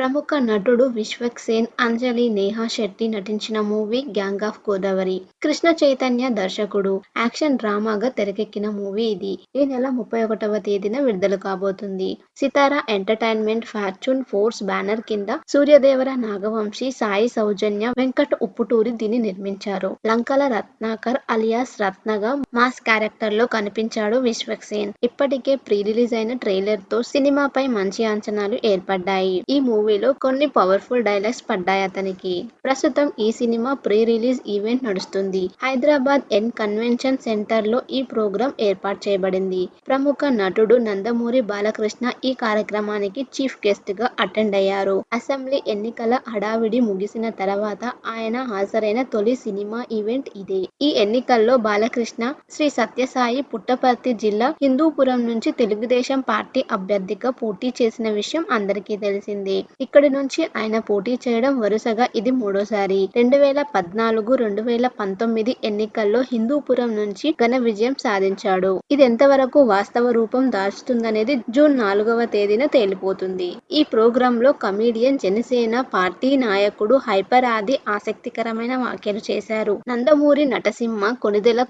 ప్రముఖ నటుడు విశ్వక్ సేన్, అంజలి, నేహా శెట్టి నటించిన movie 'gang of Godavari'. Krishna Chaitanya దర్శకుడు. యాక్షన్ డ్రామాగా తెరకెక్కిన మూవీ ఇది. ఈ నెల ముప్పై ఒకటవ తేదీన విడుదల కాబోతుంది. Sithara Entertainment Fortune Fours banner కింద సూర్యదేవర నాగవంశి, సాయి సౌజన్య, వెంకట్ ఉప్పుటూరి దీన్ని నిర్మించారు. లంకల రత్నాకర్ అలియాస్ రత్నగా మాస్ క్యారెక్టర్లో కనిపించాడు విశ్వక్ సేన్. ఇప్పటికే ప్రీ రిలీజ్ అయిన ట్రైలర్తో సినిమాపై మంచి అంచనాలు ఏర్పడ్డాయి. ఈ మూవీ మూవీలో కొన్ని పవర్ఫుల్ డైలాగ్స్ పడ్డాయి అతనికి ప్రస్తుతం ఈ సినిమా ప్రీ రిలీజ్ ఈవెంట్ నడుస్తుంది. హైదరాబాద్ ఎన్ కన్వెన్షన్ సెంటర్లో ఈ ప్రోగ్రాం ఏర్పాటు చేయబడింది. ప్రముఖ నటుడు నందమూరి బాలకృష్ణ ఈ కార్యక్రమానికి చీఫ్ గెస్ట్గా అటెండ్ అయ్యారు. అసెంబ్లీ ఎన్నికల హడావిడి ముగిసిన తర్వాత ఆయన హాజరైన తొలి సినిమా ఈవెంట్ ఇదే. ఈ ఎన్నికల్లో బాలకృష్ణ శ్రీ సత్యసాయి పుట్టపర్తి జిల్లా హిందూపురం నుంచి తెలుగుదేశం పార్టీ అభ్యర్థిగా పోటీ చేసిన విషయం అందరికీ తెలిసిందే. ఇక్కడి నుంచి ఆయన పోటీ చేయడం వరుసగా ఇది మూడోసారి. రెండు వేల పద్నాలుగు, రెండు వేల పంతొమ్మిది ఎన్నికల్లో హిందూపురం నుంచి ఘన విజయం సాధించాడు. ఇదెంతవరకు వాస్తవ రూపం దాల్చుతుందనేది జూన్ నాలుగవ తేదీన తేలిపోతుంది. ఈ ప్రోగ్రాంలో కమెడియన్, జనసేన పార్టీ నాయకుడు హైపర్ ఆది ఆసక్తికరమైన వ్యాఖ్యలు చేశారు. నందమూరి నటసింహ, కొణిదెల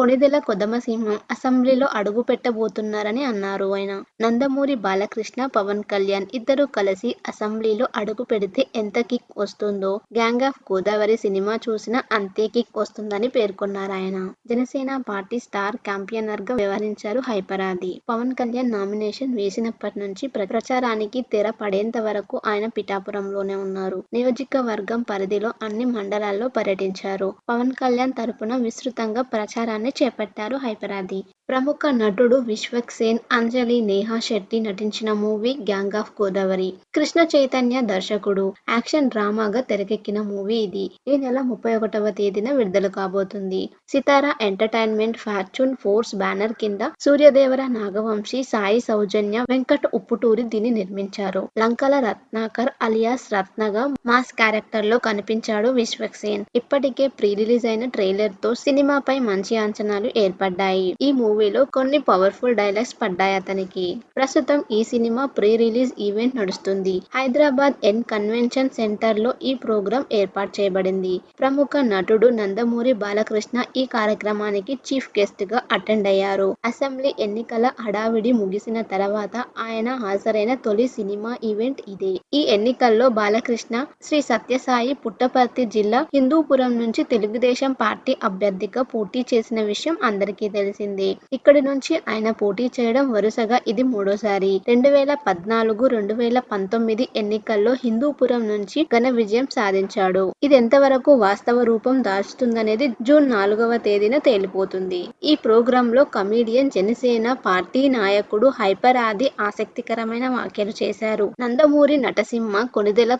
కొణిదెల కొదమసింహం అసెంబ్లీలో అడుగుపెట్టబోతున్నారని అన్నారు ఆయన. నందమూరి బాలకృష్ణ, పవన్ కళ్యాణ్ ఇద్దరు కలిసి అసెంబ్లీ అసెంబ్లీలో అడుగుపెడితే ఎంత కిక్ వస్తుందో 'గ్యాంగ్ ఆఫ్ గోదావరి' సినిమా చూసినా అంతే కిక్ వస్తుందని పేర్కొన్నారాయన. జనసేన పార్టీ స్టార్ క్యాంపెయినర్గా వ్యవహరించారు హైపర్ ఆది. పవన్ కళ్యాణ్ నామినేషన్ వేసినప్పటి నుంచి ప్రచారానికి తెర పడేంత వరకు ఆయన పిఠాపురంలోనే ఉన్నారు. నియోజకవర్గం పరిధిలో అన్ని మండలాల్లో పర్యటించారు. పవన్ కళ్యాణ్ తరపున విస్తృతంగా ప్రచారాన్ని చేపట్టారు హైపర్ ఆది. ప్రముఖ నటుడు విశ్వక్ సేన్, అంజలి, నేహా శెట్టి నటించిన movie 'gang of Godavari'. Krishna Chaitanya Chaitanya దర్శకుడు. యాక్షన్ డ్రామాగా తెరకెక్కిన మూవీ ఇది. ఈ నెల ముప్పై ఒకటవ తేదీన విడుదల కాబోతుంది. Sithara Entertainment Fortune Fours banner కింద సూర్యదేవర నాగవంశి, సాయి సౌజన్య, వెంకట్ ఉప్పుటూరి దీన్ని నిర్మించారు. లంకల రత్నాకర్ అలియాస్ రత్నగా మాస్ క్యారెక్టర్లో కనిపించాడు విశ్వక్సేన్ ఇప్పటికే ప్రీ రిలీజ్ అయిన ట్రైలర్తో సినిమాపై మంచి అంచనాలు ఏర్పడ్డాయి. ఈ మూవీలో కొన్ని పవర్ఫుల్ డైలాగ్స్ పడ్డాయి అతనికి ప్రస్తుతం ఈ సినిమా ప్రీ రిలీజ్ ఈవెంట్ నడుస్తుంది. హైదరాబాద్ ఎన్ కన్వెన్షన్ సెంటర్లో ఈ ప్రోగ్రాం ఏర్పాటు చేయబడింది. ప్రముఖ నటుడు నందమూరి బాలకృష్ణ ఈ కార్యక్రమానికి చీఫ్ గెస్ట్గా అటెండ్ అయ్యారు. అసెంబ్లీ ఎన్నికల హడావిడి ముగిసిన తర్వాత ఆయన హాజరైన తొలి సినిమా ఈవెంట్ ఇదే. ఈ ఎన్నికల్లో బాలకృష్ణ శ్రీ సత్యసాయి పుట్టపర్తి జిల్లా హిందూపురం నుంచి తెలుగుదేశం పార్టీ అభ్యర్థిగా పోటీ చేసిన విషయం అందరికీ తెలిసిందే. ఇక్కడి నుంచి ఆయన పోటీ చేయడం వరుసగా ఇది మూడోసారి. రెండు వేల పద్నాలుగు, రెండు వేల పంతొమ్మిది ఎన్నికల్లో హిందూపురం నుంచి ఘన విజయం సాధించాడు. ఇది ఎంతవరకు వాస్తవ రూపం దాల్చుతుందనేది జూన్ నాలుగవ తేదీన తేలిపోతుంది. ఈ ప్రోగ్రాంలో కమెడియన్, జనసేన పార్టీ నాయకుడు హైపర్ ఆది ఆసక్తికరమైన వ్యాఖ్యలు చేశారు. నందమూరి నటసింహ, కొణిదెల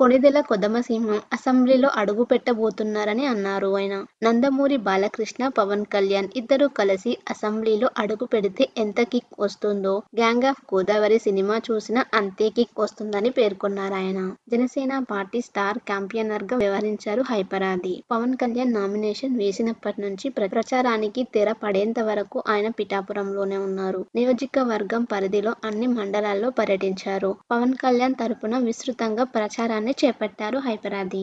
కొణిదెల కొదమసింహం అసెంబ్లీలో అడుగుపెట్టబోతున్నారని అన్నారు ఆయన. నందమూరి బాలకృష్ణ, పవన్ కళ్యాణ్ ఇద్దరు కలిసి అసెంబ్లీలో అడుగుపెడితే ఎంత కిక్ వస్తుందో 'గ్యాంగ్ ఆఫ్ గోదావరి' సినిమా చూసినా అంతే కిక్ వస్తుందని పేర్కొన్నారాయన. జనసేన పార్టీ స్టార్ క్యాంపెయినర్గా వ్యవహరించారు హైపర్ ఆది. పవన్ కళ్యాణ్ నామినేషన్ వేసినప్పటి నుంచి ప్రచారానికి తెర పడేంత వరకు ఆయన పిఠాపురంలోనే ఉన్నారు. నియోజకవర్గం పరిధిలో అన్ని మండలాల్లో పర్యటించారు. పవన్ కళ్యాణ్ తరపున విస్తృతంగా ప్రచారాన్ని చేపట్టారు హైపర్ ఆది.